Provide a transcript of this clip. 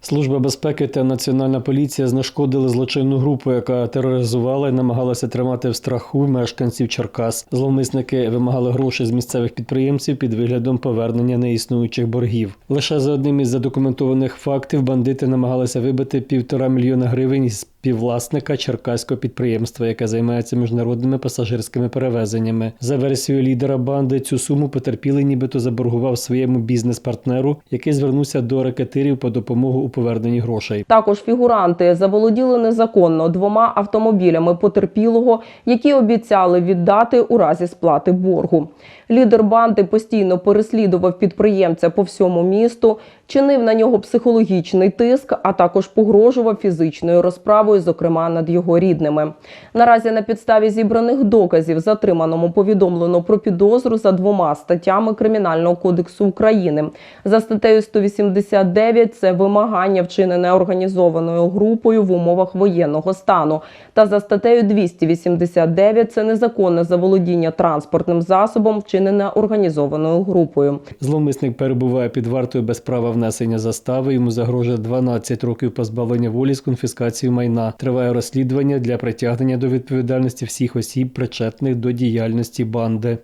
Служба безпеки та національна поліція знешкодили злочинну групу, яка тероризувала і намагалася тримати в страху мешканців Черкас. Зловмисники вимагали гроші з місцевих підприємців під виглядом повернення неіснуючих боргів. Лише за одним із задокументованих фактів бандити намагалися вибити півтора мільйона гривень із співвласника черкаського підприємства, яке займається міжнародними пасажирськими перевезеннями. За версією лідера банди, цю суму потерпілий нібито заборгував своєму бізнес-партнеру, який звернувся до ракетирів по допомогу у поверненні грошей. Також фігуранти заволоділи незаконно двома автомобілями потерпілого, які обіцяли віддати у разі сплати боргу. Лідер банди постійно переслідував підприємця по всьому місту, чинив на нього психологічний тиск, а також погрожував фізичною розправою, зокрема над його рідними. Наразі на підставі зібраних доказів затриманому повідомлено про підозру за двома статтями Кримінального кодексу України. За статтею 189 – це вимагання вчинене організованою групою в умовах воєнного стану. Та за статтею 289 – це незаконне заволодіння транспортним засобом, вчинене організованою групою. Зловмисник перебуває під вартою без права внесення застави. Йому загрожує 12 років позбавлення волі з конфіскацією майна. Триває розслідування для притягнення до відповідальності всіх осіб, причетних до діяльності банди.